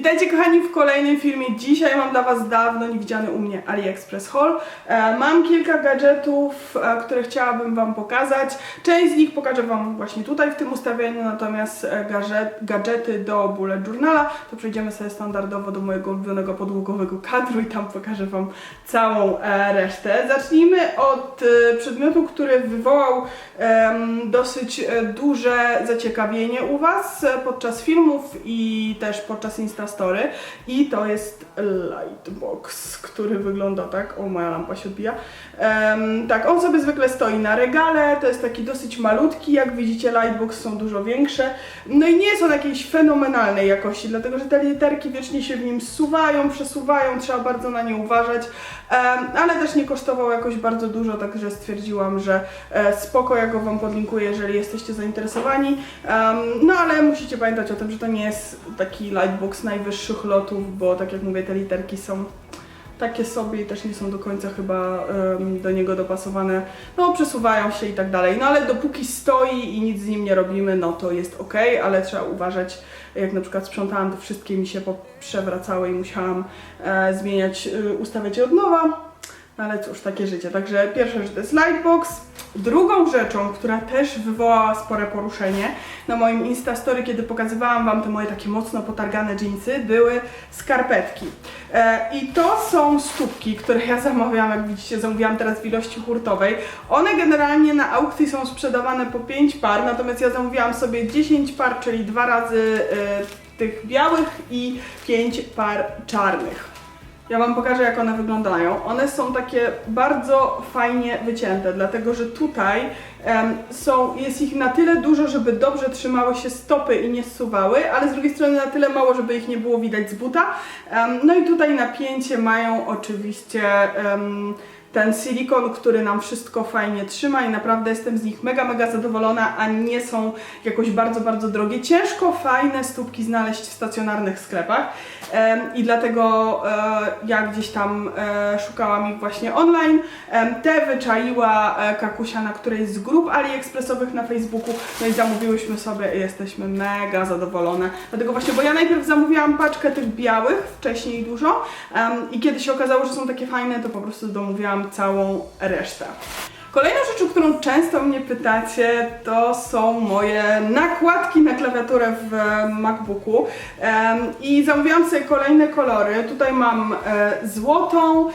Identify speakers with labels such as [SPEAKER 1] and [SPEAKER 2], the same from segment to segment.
[SPEAKER 1] Witajcie kochani w kolejnym filmie. Dzisiaj mam dla Was dawno niewidziany u mnie AliExpress Haul. E, mam kilka gadżetów, e, które chciałabym Wam pokazać. Część z nich pokażę Wam właśnie tutaj w tym ustawieniu, natomiast e, gadżet, gadżety do bullet journala to przejdziemy sobie standardowo do mojego ulubionego podłogowego kadru i tam pokażę Wam całą resztę. Zacznijmy od przedmiotu, który wywołał dosyć duże zaciekawienie u Was podczas filmów i też podczas Instastory i to jest Lightbox, który wygląda tak, o moja lampa się odbija. Em, tak, on sobie zwykle stoi na regale, to jest taki dosyć malutki, jak widzicie Lightbox są dużo większe, no i nie jest on jakiejś fenomenalnej jakości, dlatego że te literki wiecznie się w nim zsuwają, przesuwają, trzeba bardzo na nie uważać, em, ale też nie kosztował jakoś bardzo dużo, także stwierdziłam, że e, spoko, ja go Wam podlinkuję, jeżeli jesteście zainteresowani. Em, no ale musicie pamiętać o tym, że to nie jest taki lightbox najwyższych lotów, bo tak jak mówię, te literki są takie sobie i też nie są do końca chyba em, do niego dopasowane. No, przesuwają się i tak dalej. No ale dopóki stoi i nic z nim nie robimy, no to jest ok, ale trzeba uważać. Jak na przykład sprzątałam, to wszystkie mi się przewracały i musiałam e, zmieniać, y, ustawiać je od nowa. No ale cóż, takie życie. Także pierwsza rzecz to jest Lightbox. Drugą rzeczą, która też wywołała spore poruszenie na moim Instastory, kiedy pokazywałam Wam te moje takie mocno potargane dżinsy, były skarpetki. E, I to są stópki, które ja zamawiałam, jak widzicie, zamówiłam teraz w ilości hurtowej. One generalnie na aukcji są sprzedawane po 5 par, natomiast ja zamówiłam sobie 10 par, czyli dwa razy e, tych białych i 5 par czarnych. Ja Wam pokażę, jak one wyglądają. One są takie bardzo fajnie wycięte, dlatego że tutaj są, jest ich na tyle dużo, żeby dobrze trzymały się stopy i nie zsuwały, ale z drugiej strony na tyle mało, żeby ich nie było widać z buta. No i tutaj napięcie mają oczywiście. Ten silikon, który nam wszystko fajnie trzyma i naprawdę jestem z nich mega, mega zadowolona, a nie są jakoś bardzo, bardzo drogie. Ciężko fajne stópki znaleźć w stacjonarnych sklepach i dlatego e, ja gdzieś tam e, szukałam ich właśnie online. Te wyczaiła e, Kakusia na którejś z grup AliExpressowych na Facebooku, no i zamówiłyśmy sobie i jesteśmy mega zadowolone. Dlatego właśnie, bo ja najpierw zamówiłam paczkę tych białych, wcześniej dużo i kiedy się okazało, że są takie fajne, to po prostu domówiłam całą resztę. Kolejną rzeczą, którą często mnie pytacie, to są moje nakładki na klawiaturę w MacBooku. I zamówiłam sobie kolejne kolory. Tutaj mam e, złotą,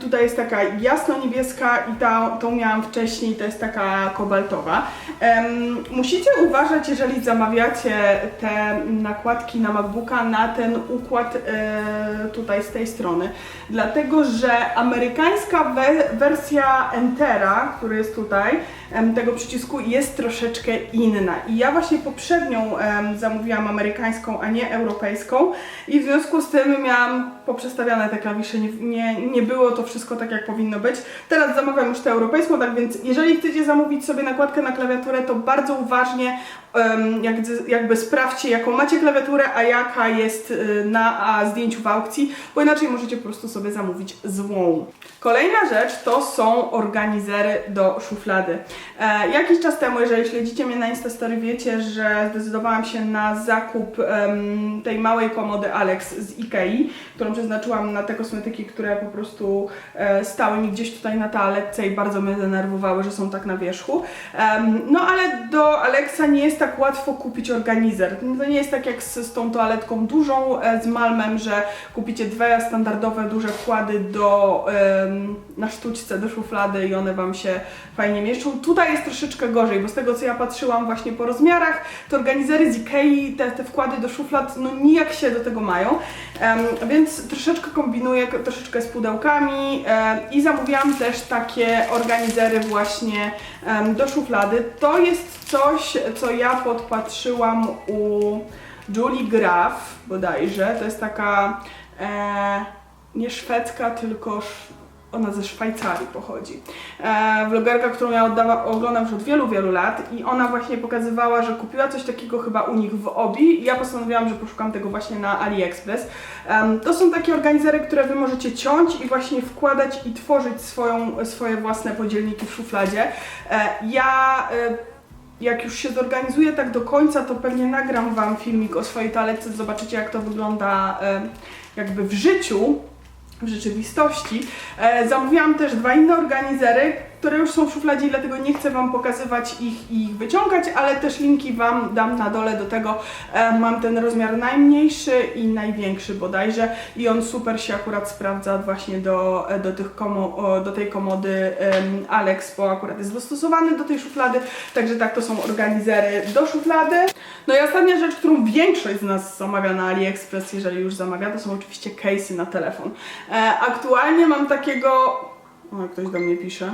[SPEAKER 1] tutaj jest taka jasno-niebieska i ta, tą miałam wcześniej, to jest taka kobaltowa. Musicie uważać, jeżeli zamawiacie te nakładki na MacBooka, na ten układ e, tutaj z tej strony. Dlatego, że amerykańska we- wersja Entera, który jest tutaj, tego przycisku jest troszeczkę inna. I ja właśnie poprzednią zamówiłam amerykańską, a nie europejską i w związku z tym miałam poprzestawiane te klawisze, nie, nie, nie było to wszystko tak jak powinno być. Teraz zamawiam już tę europejską, tak więc jeżeli chcecie zamówić sobie nakładkę na klawiaturę, to bardzo uważnie em, jak, jakby sprawdźcie jaką macie klawiaturę, a jaka jest y, na zdjęciu w aukcji, bo inaczej możecie po prostu sobie zamówić złą. Kolejna rzecz to są organizery do szuflady. E, jakiś czas temu, jeżeli śledzicie mnie na Instastory, wiecie, że zdecydowałam się na zakup tej małej komody Alex z Ikei, którą przeznaczyłam na te kosmetyki, które po prostu e, stały mi gdzieś tutaj na toaletce i bardzo mnie denerwowały, że są tak na wierzchu. No ale do Alexa nie jest tak łatwo kupić organizer. To nie jest tak jak z, z tą toaletką dużą, e, z Malmem, że kupicie dwa standardowe duże wkłady do, na sztućce do szuflady i one Wam się fajnie mieszczą. Tutaj jest troszeczkę gorzej, bo z tego co ja patrzyłam właśnie po rozmiarach, to organizery z Ikei, te, te wkłady do szuflad, no nijak się do tego mają, em, więc troszeczkę kombinuję, troszeczkę z pudełkami em, i zamówiłam też takie organizery właśnie em, do szuflady. To jest coś, co ja podpatrzyłam u Julie Graf bodajże, to jest taka e, nie szwedzka, tylko ona ze Szwajcarii pochodzi. E, vlogerka, którą ja oddawa, oglądam już od wielu, wielu lat i ona właśnie pokazywała, że kupiła coś takiego chyba u nich w Obi ja postanowiłam, że poszukam tego właśnie na AliExpress. Em, to są takie organizery, które Wy możecie ciąć i właśnie wkładać i tworzyć swoją, swoje własne podzielniki w szufladzie. E, ja e, jak już się zorganizuję tak do końca, to pewnie nagram Wam filmik o swojej toalecie, zobaczycie jak to wygląda e, jakby w życiu, w rzeczywistości. E, zamówiłam też dwa inne organizery, które już są w szufladzie i dlatego nie chcę Wam pokazywać ich i ich wyciągać, ale też linki Wam dam na dole do tego. E, mam ten rozmiar najmniejszy i największy bodajże i on super się akurat sprawdza właśnie do, e, do, tych komo, do tej komody Alex, bo akurat jest dostosowany do tej szuflady, także tak to są organizery do szuflady. No i ostatnia rzecz, którą większość z nas zamawia na AliExpress, jeżeli już zamawia, to są oczywiście case'y na telefon. E, aktualnie mam takiego... O, ktoś do mnie pisze.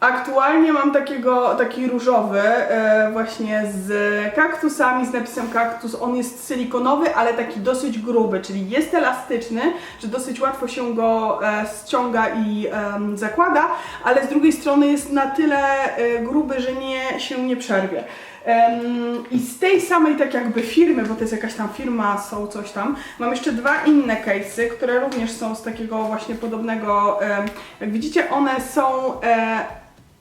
[SPEAKER 1] Aktualnie mam takiego, taki różowy, e, właśnie z kaktusami, z napisem kaktus. On jest silikonowy, ale taki dosyć gruby, czyli jest elastyczny, że dosyć łatwo się go e, ściąga i em, zakłada, ale z drugiej strony jest na tyle e, gruby, że nie, się nie przerwie. I z tej samej tak jakby firmy, bo to jest jakaś tam firma, są coś tam, mam jeszcze dwa inne case'y, które również są z takiego właśnie podobnego, jak widzicie one są e,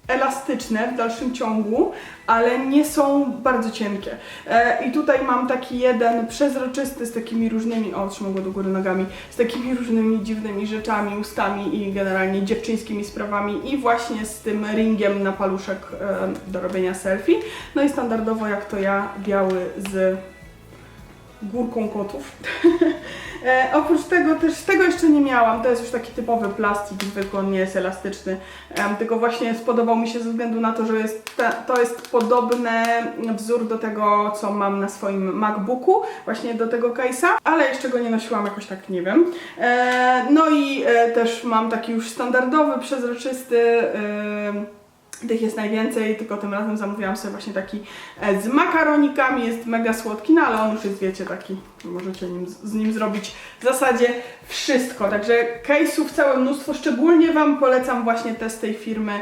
[SPEAKER 1] elastyczne w dalszym ciągu, ale nie są bardzo cienkie. E, I tutaj mam taki jeden przezroczysty z takimi różnymi, o trzymam go do góry nogami, z takimi różnymi dziwnymi rzeczami, ustami i generalnie dziewczyńskimi sprawami i właśnie z tym ringiem na paluszek e, do robienia selfie. No i standardowo jak to ja, biały z górką kotów. e, oprócz tego też, tego jeszcze nie miałam, to jest już taki typowy plastik, zwykły, on nie jest elastyczny, em, tylko właśnie spodobał mi się ze względu na to, że jest ta, to jest podobny wzór do tego, co mam na swoim MacBooku, właśnie do tego case'a, ale jeszcze go nie nosiłam jakoś tak, nie wiem. E, no i e, też mam taki już standardowy, przezroczysty, e, tych jest najwięcej, tylko tym razem zamówiłam sobie właśnie taki e, z makaronikami, jest mega słodki, no ale on już jest, wiecie, taki, możecie nim, z nim zrobić w zasadzie wszystko. Także case'ów całe mnóstwo, szczególnie Wam polecam właśnie te z tej firmy,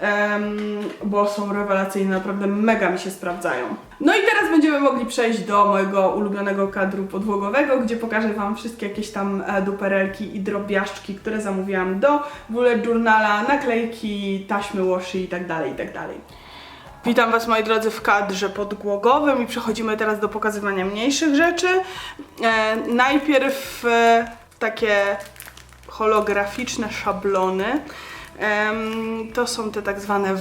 [SPEAKER 1] em, bo są rewelacyjne, naprawdę mega mi się sprawdzają. No i teraz będziemy mogli przejść do mojego ulubionego kadru podłogowego, gdzie pokażę Wam wszystkie jakieś tam e, duperelki i drobiażdżki, które zamówiłam do bullet journala, naklejki, taśmy washi i dalej, i tak dalej. Witam Was moi drodzy w kadrze podłogowym i przechodzimy teraz do pokazywania mniejszych rzeczy. E, najpierw e, takie holograficzne szablony. To są te tak zwane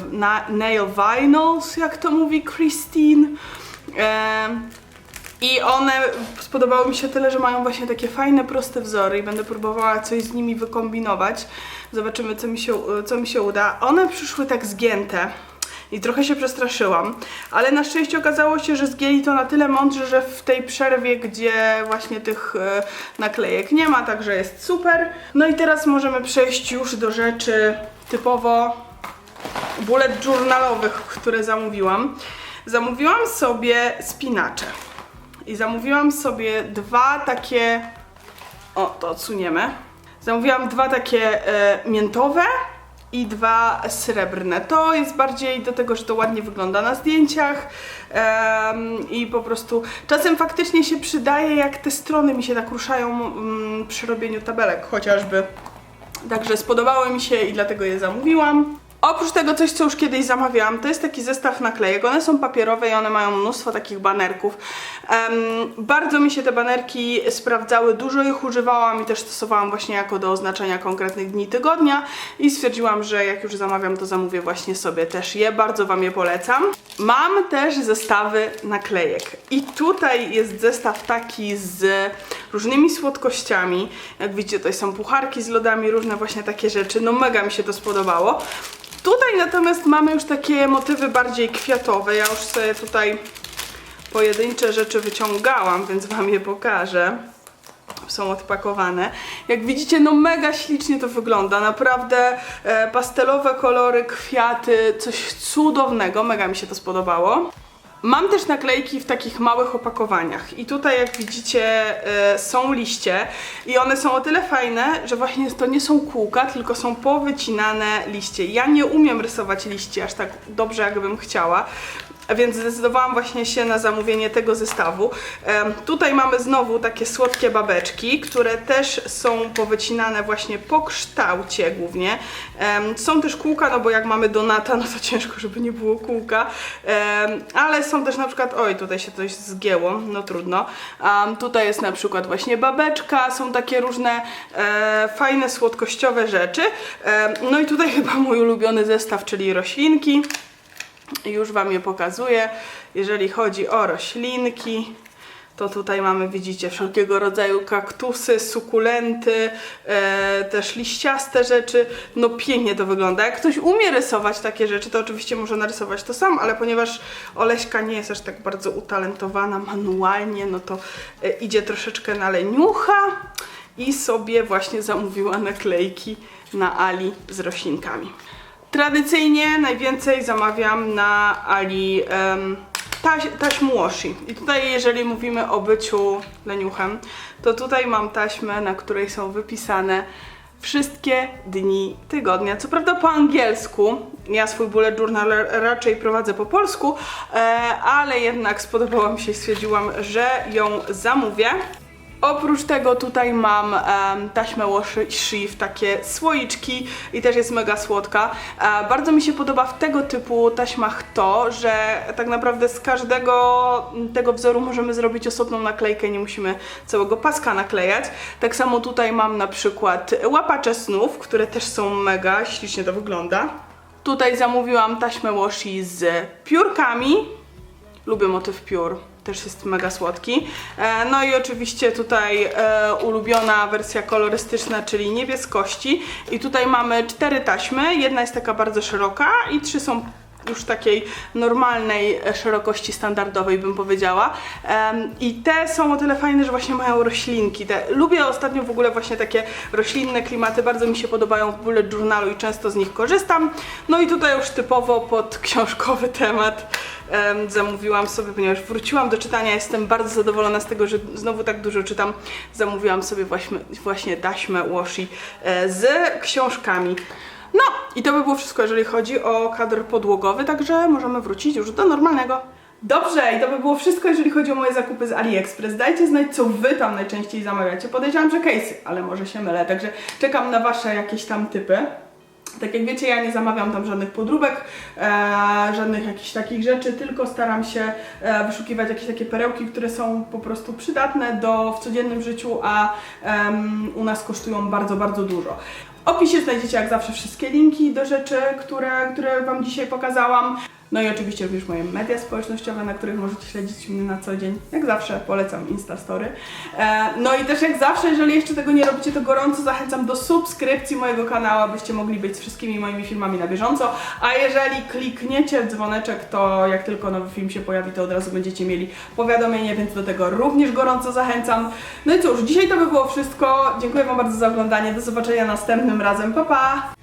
[SPEAKER 1] nail vinyls, jak to mówi Christine. I one spodobały mi się tyle, że mają właśnie takie fajne, proste wzory i będę próbowała coś z nimi wykombinować. Zobaczymy, co mi się, co mi się uda. One przyszły tak zgięte i trochę się przestraszyłam, ale na szczęście okazało się, że zgięli to na tyle mądrze, że w tej przerwie, gdzie właśnie tych e, naklejek nie ma, także jest super. No i teraz możemy przejść już do rzeczy typowo bullet journalowych, które zamówiłam. Zamówiłam sobie spinacze. I zamówiłam sobie dwa takie. O, to odsuniemy. Zamówiłam dwa takie e, miętowe i dwa srebrne. To jest bardziej do tego, że to ładnie wygląda na zdjęciach em, i po prostu czasem faktycznie się przydaje, jak te strony mi się tak ruszają mm, przy robieniu tabelek chociażby. Także spodobały mi się i dlatego je zamówiłam. Oprócz tego coś, co już kiedyś zamawiałam, to jest taki zestaw naklejek. One są papierowe i one mają mnóstwo takich banerków. Em, bardzo mi się te banerki sprawdzały, dużo ich używałam i też stosowałam właśnie jako do oznaczenia konkretnych dni tygodnia i stwierdziłam, że jak już zamawiam, to zamówię właśnie sobie też je. Bardzo Wam je polecam. Mam też zestawy naklejek i tutaj jest zestaw taki z różnymi słodkościami. Jak widzicie, tutaj są pucharki z lodami, różne właśnie takie rzeczy. No mega mi się to spodobało. Tutaj natomiast mamy już takie motywy bardziej kwiatowe. Ja już sobie tutaj pojedyncze rzeczy wyciągałam, więc Wam je pokażę. Są odpakowane. Jak widzicie, no mega ślicznie to wygląda. Naprawdę e, pastelowe kolory, kwiaty, coś cudownego. Mega mi się to spodobało. Mam też naklejki w takich małych opakowaniach i tutaj jak widzicie e, są liście i one są o tyle fajne, że właśnie to nie są kółka, tylko są powycinane liście. Ja nie umiem rysować liści aż tak dobrze jakbym chciała, więc zdecydowałam właśnie się na zamówienie tego zestawu. Tutaj mamy znowu takie słodkie babeczki, które też są powycinane właśnie po kształcie głównie. Są też kółka, no bo jak mamy donata, no to ciężko, żeby nie było kółka, ale są też na przykład, oj tutaj się coś zgięło, no trudno. Tutaj jest na przykład właśnie babeczka, są takie różne e, fajne, słodkościowe rzeczy. No i tutaj chyba mój ulubiony zestaw, czyli roślinki. Już Wam je pokazuję. Jeżeli chodzi o roślinki, to tutaj mamy, widzicie, wszelkiego rodzaju kaktusy, sukulenty, e, też liściaste rzeczy. No pięknie to wygląda. Jak ktoś umie rysować takie rzeczy, to oczywiście może narysować to sam, ale ponieważ Oleśka nie jest aż tak bardzo utalentowana manualnie, no to e, idzie troszeczkę na leniucha i sobie właśnie zamówiła naklejki na Ali z roślinkami. Tradycyjnie najwięcej zamawiam na Ali em, taś, washi. I tutaj jeżeli mówimy o byciu leniuchem, to tutaj mam taśmę, na której są wypisane wszystkie dni tygodnia. Co prawda po angielsku, ja swój bullet journal raczej prowadzę po polsku, e, ale jednak spodobała mi się i stwierdziłam, że ją zamówię. Oprócz tego tutaj mam em, taśmę washi w takie słoiczki i też jest mega słodka. E, bardzo mi się podoba w tego typu taśmach to, że tak naprawdę z każdego tego wzoru możemy zrobić osobną naklejkę, nie musimy całego paska naklejać. Tak samo tutaj mam na przykład łapacze snów, które też są mega, ślicznie to wygląda. Tutaj zamówiłam taśmę washi z piórkami, Lubię motyw piór, też jest mega słodki. E, no i oczywiście tutaj e, ulubiona wersja kolorystyczna, czyli niebieskości. I tutaj mamy cztery taśmy, jedna jest taka bardzo szeroka i trzy są już takiej normalnej szerokości standardowej bym powiedziała. I te są o tyle fajne, że właśnie mają roślinki. Te, lubię ostatnio w ogóle właśnie takie roślinne klimaty, bardzo mi się podobają w bullet journalu i często z nich korzystam. No i tutaj już typowo pod książkowy temat em, zamówiłam sobie, ponieważ wróciłam do czytania, jestem bardzo zadowolona z tego, że znowu tak dużo czytam. Zamówiłam sobie właśnie, właśnie taśmę washi e, z książkami. No i to by było wszystko, jeżeli chodzi o kadr podłogowy, także możemy wrócić już do normalnego. Dobrze, i to by było wszystko, jeżeli chodzi o moje zakupy z AliExpress. Dajcie znać, co Wy tam najczęściej zamawiacie. Podejrzewam, że case'y, ale może się mylę, także czekam na Wasze jakieś tam typy. Tak jak wiecie, ja nie zamawiam tam żadnych podróbek, e, żadnych jakichś takich rzeczy, tylko staram się e, wyszukiwać jakieś takie perełki, które są po prostu przydatne do, w codziennym życiu, a em, u nas kosztują bardzo, bardzo dużo. Opisie znajdziecie jak zawsze wszystkie linki do rzeczy, które, które Wam dzisiaj pokazałam. No i oczywiście również moje media społecznościowe, na których możecie śledzić mnie na co dzień. Jak zawsze polecam Instastory. E, no i też jak zawsze, jeżeli jeszcze tego nie robicie, to gorąco zachęcam do subskrypcji mojego kanału, abyście mogli być z wszystkimi moimi filmami na bieżąco. A jeżeli klikniecie w dzwoneczek, to jak tylko nowy film się pojawi, to od razu będziecie mieli powiadomienie, więc do tego również gorąco zachęcam. No i cóż, dzisiaj to by było wszystko. Dziękuję Wam bardzo za oglądanie. Do zobaczenia następnym razem. Pa pa!